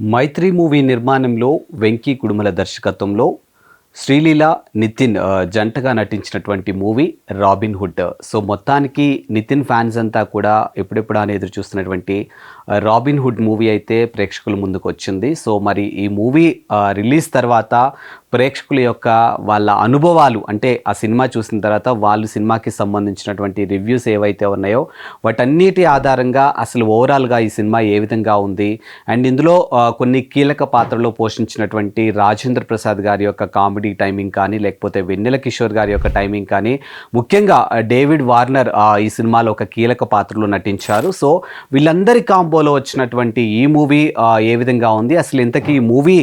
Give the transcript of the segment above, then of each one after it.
మైత్రి movie నిర్మాణంలో వెంకీ కుడుమల దర్శకత్వంలో శ్రీలీల నితిన్ జంటగా నటించినటువంటి మూవీ రాబిన్ హుడ్. సో మొత్తానికి నితిన్ ఫ్యాన్స్ అంతా కూడా ఎప్పుడెప్పుడు అని ఎదురు చూస్తున్నటువంటి రాబిన్ హుడ్ మూవీ అయితే ప్రేక్షకుల ముందుకు వచ్చింది సో మరి ఈ మూవీ రిలీజ్ తర్వాత ప్రేక్షకుల యొక్క వాళ్ళ అనుభవాలు అంటే ఆ సినిమా చూసిన తర్వాత వాళ్ళు సినిమాకి సంబంధించినటువంటి రివ్యూస్ ఏవైతే ఉన్నాయో వాటన్నిటి ఆధారంగా అసలు ఓవరాల్గా ఈ సినిమా ఏ విధంగా ఉంది? అండ్ ఇందులో కొన్ని కీలక పాత్రలో పోషించినటువంటి రాజేంద్ర ప్రసాద్ గారి యొక్క కామెడీ టైమింగ్ కానీ లేకపోతే వెన్నెల కిషోర్ గారి యొక్క టైమింగ్ కానీ ముఖ్యంగా డేవిడ్ వార్నర్ ఈ సినిమాలో ఒక కీలక పాత్రలో నటించారు. సో వీళ్ళందరి కాంబోలో వచ్చినటువంటి ఈ మూవీ ఏ విధంగా ఉంది? అసలు ఇంతకీ ఈ మూవీ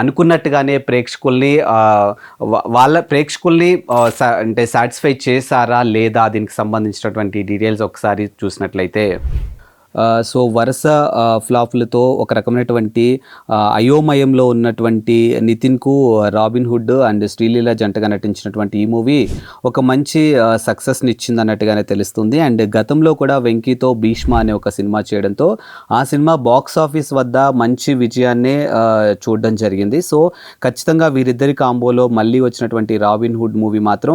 అనుకున్నట్టుగానే ప్రేక్షకుల్ని వాళ్ళ ప్రేక్షకుల్ని అంటే సాటిస్ఫై చేశారా లేదా దీనికి సంబంధించినటువంటి డీటెయిల్స్ ఒకసారి చూసినట్లయితే సో వరుస ఫ్లాప్లతో ఒక రకమైనటువంటి అయోమయంలో ఉన్నటువంటి నితిన్కు రాబిన్ హుడ్ అండ్ శ్రీలీల జంటగా నటించినటువంటి ఈ మూవీ ఒక మంచి సక్సెస్ని ఇచ్చింది అన్నట్టుగానే తెలుస్తుంది. అండ్ గతంలో కూడా వెంకీతో భీష్మ అనే ఒక సినిమా చేయడంతో ఆ సినిమా బాక్స్ ఆఫీస్ వద్ద మంచి విజయాన్నే చూడడం జరిగింది. సో ఖచ్చితంగా వీరిద్దరి కాంబోలో మళ్ళీ వచ్చినటువంటి రాబిన్ హుడ్ మూవీ మాత్రం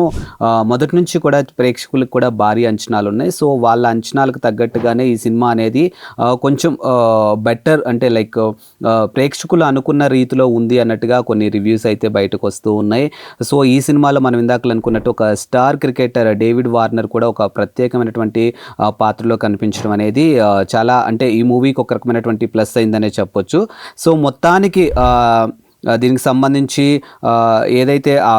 మొదటి నుంచి కూడా ప్రేక్షకులకు కూడా భారీ అంచనాలు ఉన్నాయి సో వాళ్ళ అంచనాలకు తగ్గట్టుగానే ఈ సినిమా అనేది అనేది కొంచెం బెటర్ అంటే లైక్ ప్రేక్షకులు అనుకున్న రీతిలో ఉంది అన్నట్టుగా కొన్ని రివ్యూస్ అయితే బయటకు వస్తూ ఉన్నాయి. సో ఈ సినిమాలో మనం ఇందాకలు అనుకున్నట్టు ఒక స్టార్ క్రికెటర్ డేవిడ్ వార్నర్ కూడా ఒక ప్రత్యేకమైనటువంటి పాత్రలో కనిపించడం అనేది చాలా అంటే ఈ మూవీకి ఒక రకమైనటువంటి ప్లస్ అయిందనే చెప్పొచ్చు. సో మొత్తానికి దీనికి సంబంధించి ఏదైతే ఆ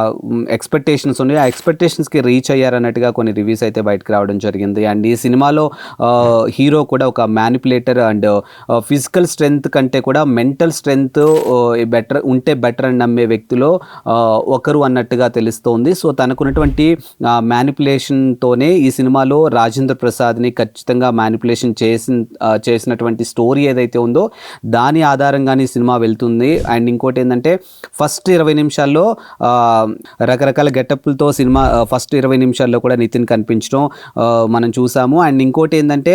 ఎక్స్పెక్టేషన్స్ ఉన్నాయో ఆ ఎక్స్పెక్టేషన్స్కి రీచ్ అయ్యారన్నట్టుగా కొన్ని రివ్యూస్ అయితే బయటకు రావడం జరిగింది. అండ్ ఈ సినిమాలో హీరో కూడా ఒక మ్యానిపులేటర్ అండ్ ఫిజికల్ స్ట్రెంగ్త్ కంటే కూడా మెంటల్ స్ట్రెంగ్త్ బెటర్ ఉంటే బెటర్ అని నమ్మే వ్యక్తిలో ఒకరు అన్నట్టుగా తెలుస్తోంది. సో తనకున్నటువంటి మ్యానిపులేషన్తోనే ఈ సినిమాలో రాజేంద్ర ప్రసాద్ని ఖచ్చితంగా మ్యానిపులేషన్ చేసి చేసినటువంటి స్టోరీ ఏదైతే ఉందో దాని ఆధారంగానే ఈ సినిమా వెళ్తుంది. అండ్ ఇంకోటి ఏంటంటే ఫస్ట్ ఇరవై నిమిషాల్లో రకరకాల గెటప్లతో సినిమా ఫస్ట్ ఇరవై నిమిషాల్లో కూడా నితిన్ కనిపించడం మనం చూసాము. అండ్ ఇంకోటి ఏంటంటే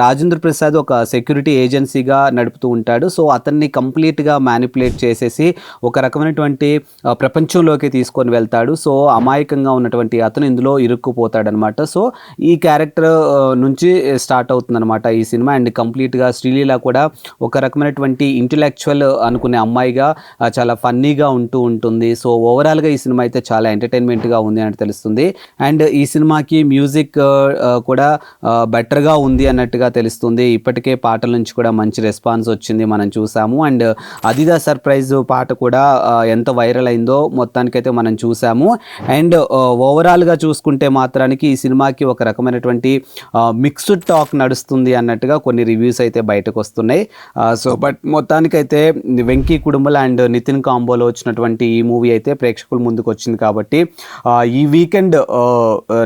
రాజేంద్ర ప్రసాద్ ఒక సెక్యూరిటీ ఏజెన్సీగా నడుపుతూ ఉంటాడు. సో అతన్ని కంప్లీట్గా మ్యానిపులేట్ చేసేసి ఒక రకమైనటువంటి ప్రపంచంలోకి తీసుకొని వెళ్తాడు. సో అమాయకంగా ఉన్నటువంటి అతను ఇందులో ఇరుక్కుపోతాడనమాట. సో ఈ క్యారెక్టర్ నుంచి స్టార్ట్ అవుతుందన్నమాట ఈ సినిమా. అండ్ కంప్లీట్గా శ్రీలీల కూడా ఒక రకమైనటువంటి ఇంటలెక్చువల్ అనుకునే అమ్మాయిగా చాలా ఫన్నీగా ఉంటూ ఉంటుంది. సో ఓవరాల్గా ఈ సినిమా అయితే చాలా ఎంటర్టైన్మెంట్గా ఉంది అని తెలుస్తుంది. అండ్ ఈ సినిమాకి మ్యూజిక్ uh, uh, కూడా uh, బెటర్గా ఉంది అన్నట్టుగా తెలుస్తుంది. ఇప్పటికే పాటల నుంచి కూడా మంచి రెస్పాన్స్ వచ్చింది మనం చూసాము. అండ్ అదిదా సర్ప్రైజ్ పాట కూడా ఎంత వైరల్ అయిందో మొత్తానికైతే మనం చూసాము. అండ్ ఓవరాల్గా చూసుకుంటే మాత్రానికి ఈ సినిమాకి ఒక రకమైనటువంటి మిక్స్డ్ టాక్ నడుస్తుంది అన్నట్టుగా కొన్ని రివ్యూస్ అయితే బయటకు వస్తున్నాయి. సో బట్ మొత్తానికైతే వెంకీ కుడుంబల అండ్ నితిన్ కాంబోలో వచ్చినటువంటి ఈ మూవీ అయితే ప్రేక్షకుల ముందుకు వచ్చింది కాబట్టి ఈ వీకెండ్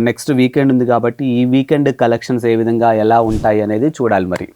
నెక్స్ట్ వీకెండ్ ఉంది కాబట్టి ఈ వీకెండ్ కలెక్షన్స్ ఏ విధంగా ఎలా ఉంటాయి అనేది చూడాలి మరి.